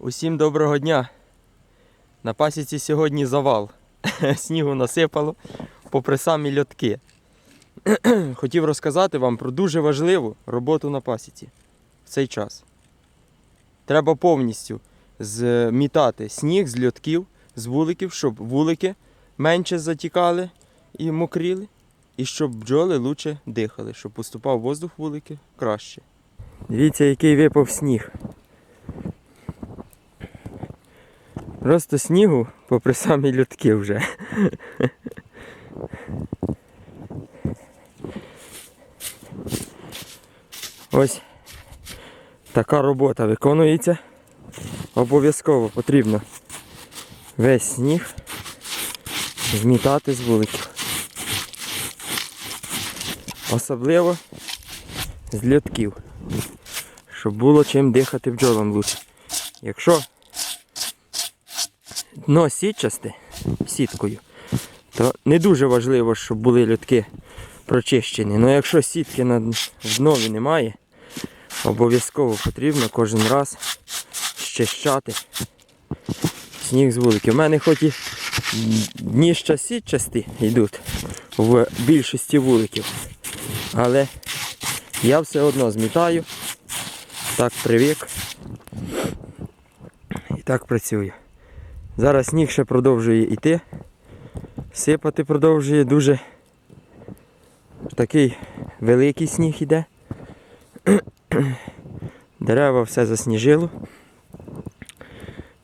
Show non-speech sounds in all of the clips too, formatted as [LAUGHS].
Усім доброго дня. На пасіці сьогодні завал. [LAUGHS] Снігу насипало попри самі льотки. [CLEARS THROAT] Хотів розказати вам про дуже важливу роботу на пасіці в цей час. Треба повністю змітати сніг з льотків, з вуликів, щоб вулики менше затікали і мокріли, і щоб бджоли лучше дихали, щоб поступав воздух вулики краще. Дивіться, який випав сніг. Просто снігу попри самі льотки вже. Ось така робота виконується. Обов'язково потрібно весь сніг змітати з вуликів. Особливо з льотків, щоб було чим дихати бджолам лучше. Якщо дно сітчасте сіткою, то не дуже важливо, щоб були льотки прочищені. Але якщо сітки на днові немає, обов'язково потрібно кожен раз щищати сніг з вуликів. У мене хоч і дніща сітчасті йдуть в більшості вуликів, але я все одно змітаю, так привик і так працюю. Зараз сніг ще продовжує йти. Сипати продовжує дуже такий великий сніг іде. [CLEARS THROAT] Дерева все засніжило.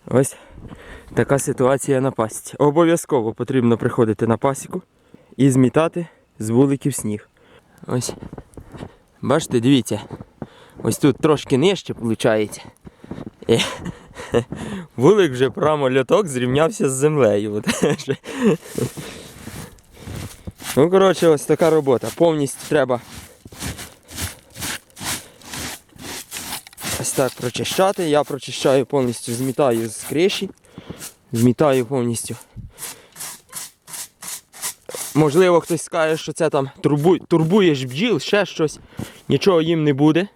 Ось така ситуація на пасіці. Обов'язково потрібно приходити на пасіку і змітати з вуликів сніг. Ось. Бачите, дивіться. Ось тут трошки нижче виходить. [LAUGHS] Вулик вже прямо льоток зрівнявся з землею. Ну, коротше, ось така робота. Повністю треба ось так прочищати. Я прочищаю повністю, змітаю з криші. Змітаю повністю. Можливо, хтось скаже, що це там турбуй, турбуєш бджіл, ще щось. Нічого їм не буде.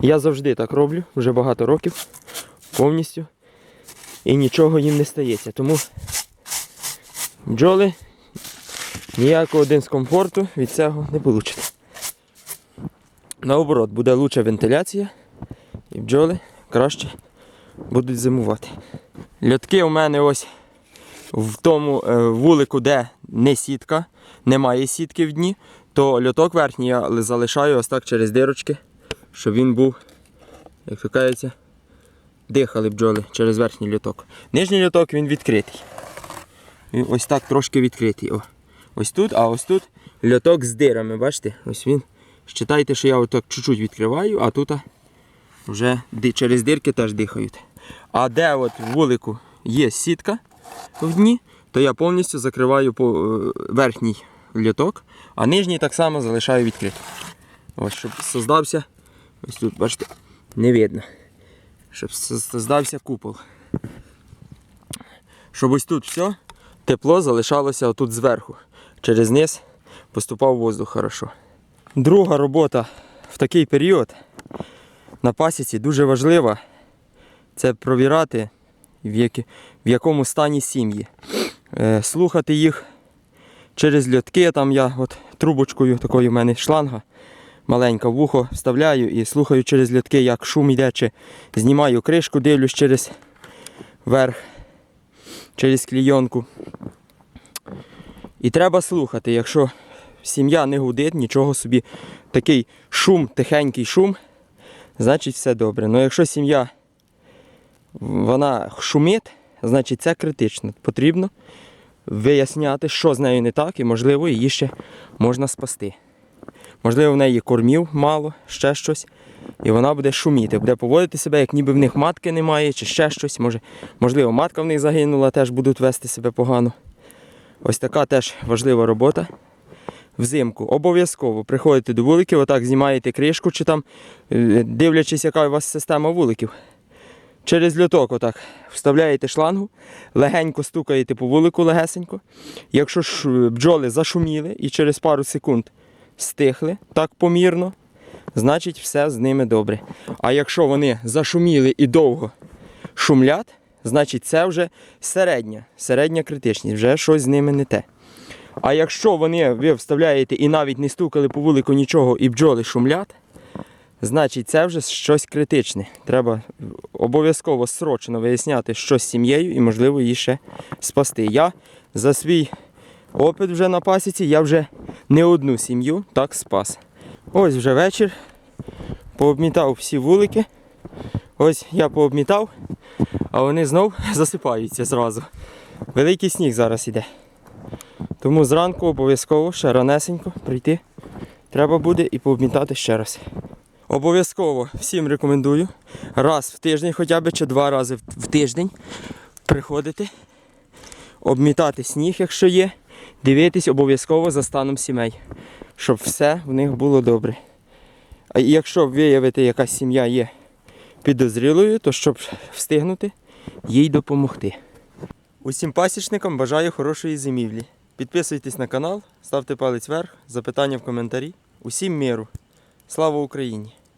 Я завжди так роблю, вже багато років. Повністю. І нічого їм не стається. Тому бджоли ніякого дискомфорту від цього не получите. Наоборот, буде лучша вентиляція і бджоли краще будуть зимувати. Льотки у мене ось в тому е, вулику, де не сітка, немає сітки в дні, то льоток верхній я залишаю ось так через дирочки, щоб він був, як то кажеться, дихали бджоли через верхній льоток. Нижній льоток він відкритий. Він ось так трошки відкритий. О. Ось тут, а ось тут льоток з дирами, бачите? Ось він. Считайте, що я отак чуть-чуть відкриваю, а тут вже через дирки теж дихають. А де от в вулику є сітка в дні, то я повністю закриваю по, е, верхній льоток, а нижній так само залишаю відкритим. Ось, щоб создався, ось тут, бачите, не видно. Щоб создався купол. Щоб ось тут все тепло залишалося отут зверху. Через низ поступав воздух хорошо. Друга робота в такий період на пасіці дуже важлива. Це провірати, в якому стані сім'ї. Е, слухати їх через льотки. Там я от трубочкою такою в мене шланга маленька вухо вставляю і слухаю через льотки, як шум йде, чи знімаю кришку, дивлюсь через верх, через клійонку. І треба слухати, якщо сім'я не гудить, нічого собі, такий шум, тихенький шум, значить все добре. Ну якщо сім'я вона шумить, значить це критично. Потрібно виясняти, що з нею не так, і можливо її ще можна спасти. Можливо, в неї кормів мало, ще щось, і вона буде шуміти, буде поводити себе, як ніби в них матки немає, чи ще щось. Може, можливо, матка в них загинула, теж будуть вести себе погано. Ось така теж важлива робота. Взимку обов'язково приходите до вуликів, отак знімаєте кришку, чи там, е, дивлячись, яка у вас система вуликів. Через льоток отак вставляєте шлангу, легенько стукаєте по вулику легесенько. Якщо ж бджоли зашуміли і через пару секунд стихли так помірно, значить все з ними добре. А якщо вони зашуміли і довго шумлять, значить це вже середня, середня критичність, вже щось з ними не те. А якщо вони ви вставляєте і навіть не стукали по вулику нічого і бджоли шумлять, значить це вже щось критичне. Треба обов'язково срочно виясняти, що з сім'єю і, можливо, її ще спасти. Я за свій опит вже на пасіці, я вже не одну сім'ю так спас. Ось вже вечір. Пообмітав всі вулики. Ось я пообмітав, а вони знов [LAUGHS] засипаються зразу. Великий сніг зараз іде. Тому зранку обов'язково ще ранесенько прийти. Треба буде і пообмітати ще раз. Обов'язково всім рекомендую раз в тиждень, хоча б чи два рази в- тиждень приходити, обмітати сніг, якщо є, дивитись обов'язково за станом сімей, щоб все в них було добре. А якщо виявити, якась сім'я є підозрілою, то щоб встигнути їй допомогти. Усім пасічникам бажаю хорошої зимівлі. Підписуйтесь на канал, ставте палець вверх, запитання в коментарі. Усім миру. Слава Україні!